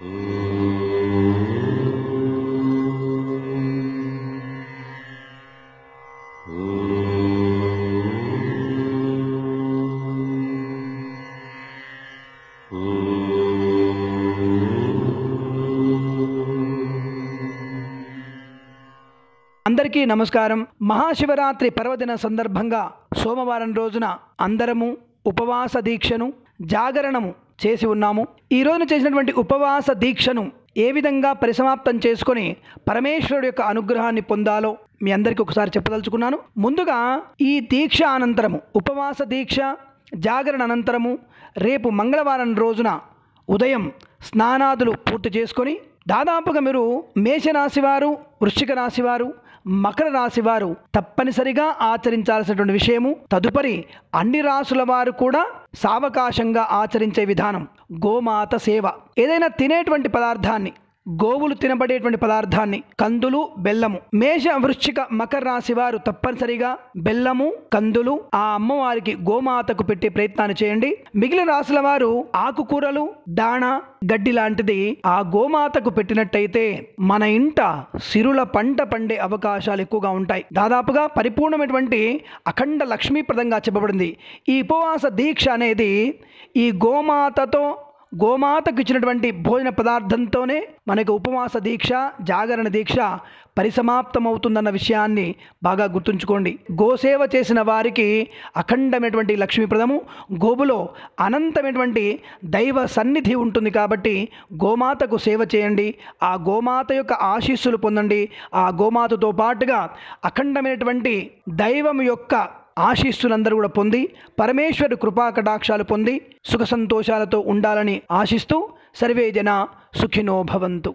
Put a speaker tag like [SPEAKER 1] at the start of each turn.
[SPEAKER 1] అందరికీ నమస్కారం. మహాశివరాత్రి పర్వదిన సందర్భంగా సోమవారం రోజున అందరము ఉపవాస దీక్షను జాగరణము చేసి ఉన్నాము. ఈ రోజున చేసినటువంటి ఉపవాస దీక్షను ఏ విధంగా పరిసమాప్తం చేసుకొని పరమేశ్వరుడు యొక్క అనుగ్రహాన్ని పొందాలో మీ అందరికీ ఒకసారి చెప్పదలుచుకున్నాను. ముందుగా ఈ దీక్ష అనంతరము ఉపవాస దీక్ష జాగరణ అనంతరము రేపు మంగళవారం రోజున ఉదయం స్నానాదులు పూర్తి చేసుకొని దాదాపుగా మీరు మేషరాశివారు వృశ్చిక రాశివారు మకర రాశి వారు తప్పనిసరిగా ఆచరించాల్సినటువంటి విషయము. తదుపరి అన్ని రాసుల వారు కూడా సావకాశంగా ఆచరించే విధానం. గోమాత సేవ. ఏదైనా తినేటువంటి పదార్థాన్ని గోవులు తినబడేటువంటి పదార్థాన్ని కందులు బెల్లము. మేష వృశ్చిక మకర రాశి వారు తప్పనిసరిగా బెల్లము కందులు ఆ అమ్మవారికి గోమాతకు పెట్టే ప్రయత్నాన్ని చేయండి. మిగిలిన రాశుల వారు ఆకుకూరలు దాణ గడ్డి లాంటిది ఆ గోమాతకు పెట్టినట్టయితే మన ఇంట సిరుల పంట పండే అవకాశాలు ఎక్కువగా ఉంటాయి. దాదాపుగా పరిపూర్ణమైనటువంటి అఖండ లక్ష్మీప్రదంగా చెప్పబడింది. ఈ ఉపవాస దీక్ష అనేది ఈ గోమాతతో గోమాతకు ఇచ్చినటువంటి భోజన పదార్థంతోనే మనకు ఉపవాస దీక్ష జాగరణ దీక్ష పరిసమాప్తమవుతుందన్న విషయాన్ని బాగా గుర్తుంచుకోండి. గోసేవ చేసిన వారికి అఖండమైనటువంటి లక్ష్మీప్రదము గోవులో అనంతమైనటువంటి దైవ సన్నిధి ఉంటుంది కాబట్టి గోమాతకు సేవ చేయండి. ఆ గోమాత యొక్క ఆశీస్సులు పొందండి. ఆ గోమాతతో పాటుగా అఖండమైనటువంటి దైవం యొక్క ఆశీస్సులందరూ కూడా పొంది పరమేశ్వరు కృపా కటాక్షాలు పొంది సుఖ సంతోషాలతో ఉండాలని ఆశిస్తూ సర్వే జన సుఖినో భవంతు.